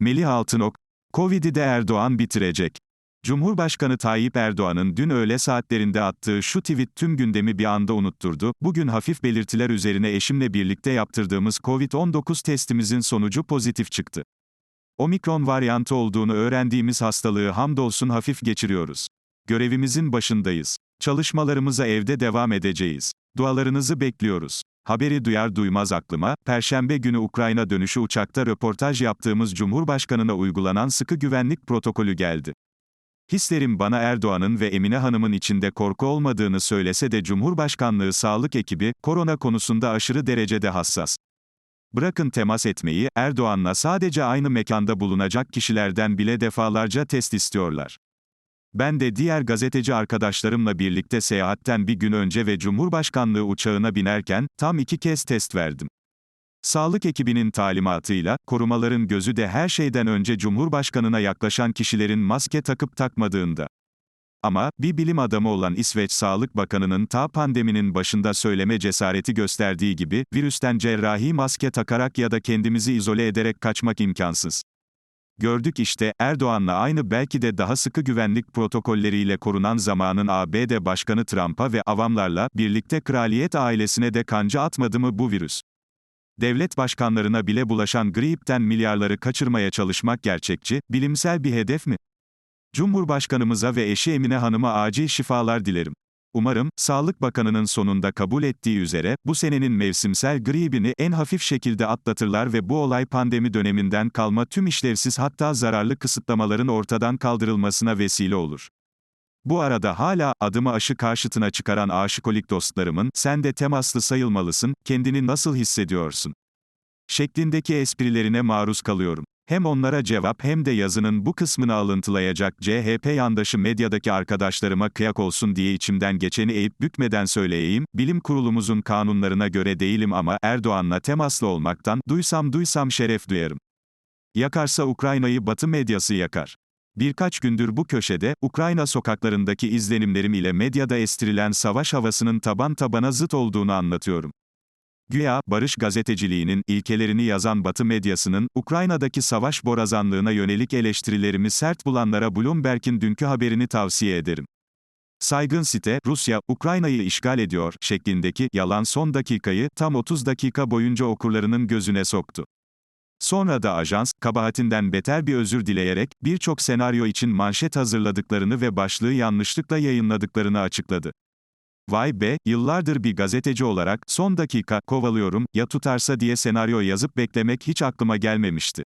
Melih Altınok, Covid'i de Erdoğan bitirecek. Cumhurbaşkanı Tayyip Erdoğan'ın dün öğle saatlerinde attığı şu tweet tüm gündemi bir anda unutturdu. Bugün hafif belirtiler üzerine eşimle birlikte yaptırdığımız Covid-19 testimizin sonucu pozitif çıktı. Omikron varyantı olduğunu öğrendiğimiz hastalığı hamdolsun hafif geçiriyoruz. Görevimizin başındayız. Çalışmalarımıza evde devam edeceğiz. Dualarınızı bekliyoruz. Haberi duyar duymaz aklıma, Perşembe günü Ukrayna dönüşü uçakta röportaj yaptığımız Cumhurbaşkanına uygulanan sıkı güvenlik protokolü geldi. Hislerim bana Erdoğan'ın ve Emine Hanım'ın içinde korku olmadığını söylese de Cumhurbaşkanlığı sağlık ekibi, korona konusunda aşırı derecede hassas. Bırakın temas etmeyi, Erdoğan'la sadece aynı mekanda bulunacak kişilerden bile defalarca test istiyorlar. Ben de diğer gazeteci arkadaşlarımla birlikte seyahatten bir gün önce ve Cumhurbaşkanlığı uçağına binerken, tam iki kez test verdim. Sağlık ekibinin talimatıyla, korumaların gözü de her şeyden önce Cumhurbaşkanına yaklaşan kişilerin maske takıp takmadığında. Ama, bir bilim adamı olan İsveç Sağlık Bakanı'nın ta pandeminin başında söyleme cesareti gösterdiği gibi, virüsten cerrahi maske takarak ya da kendimizi izole ederek kaçmak imkansız. Gördük işte, Erdoğan'la aynı belki de daha sıkı güvenlik protokolleriyle korunan zamanın ABD Başkanı Trump'a ve avamlarla birlikte kraliyet ailesine de kanca atmadı mı bu virüs? Devlet başkanlarına bile bulaşan gripten milyarları kaçırmaya çalışmak gerçekçi, bilimsel bir hedef mi? Cumhurbaşkanımıza ve eşi Emine Hanım'a acil şifalar dilerim. Umarım, Sağlık Bakanı'nın sonunda kabul ettiği üzere, bu senenin mevsimsel gribini en hafif şekilde atlatırlar ve bu olay pandemi döneminden kalma tüm işlevsiz hatta zararlı kısıtlamaların ortadan kaldırılmasına vesile olur. Bu arada hala, adımı aşı karşıtına çıkaran aşikolik dostlarımın, sen de temaslı sayılmalısın, kendini nasıl hissediyorsun? Şeklindeki esprilerine maruz kalıyorum. Hem onlara cevap hem de yazının bu kısmını alıntılayacak CHP yandaşı medyadaki arkadaşlarıma kıyak olsun diye içimden geçeni eğip bükmeden söyleyeyim, bilim kurulumuzun kanunlarına göre değilim ama Erdoğan'la temaslı olmaktan, duysam duysam şeref duyarım. Yakarsa Ukrayna'yı Batı medyası yakar. Birkaç gündür bu köşede, Ukrayna sokaklarındaki izlenimlerim ile medyada estirilen savaş havasının taban tabana zıt olduğunu anlatıyorum. Güya, barış gazeteciliğinin ilkelerini yazan Batı medyasının, Ukrayna'daki savaş borazanlığına yönelik eleştirilerimi sert bulanlara Bloomberg'in dünkü haberini tavsiye ederim. Saygın site, Rusya, Ukrayna'yı işgal ediyor, şeklindeki, yalan son dakikayı, tam 30 dakika boyunca okurlarının gözüne soktu. Sonra da ajans, kabahatinden beter bir özür dileyerek, birçok senaryo için manşet hazırladıklarını ve başlığı yanlışlıkla yayınladıklarını açıkladı. Vay be, yıllardır bir gazeteci olarak, son dakika, kovalıyorum, ya tutarsa diye senaryo yazıp beklemek hiç aklıma gelmemişti.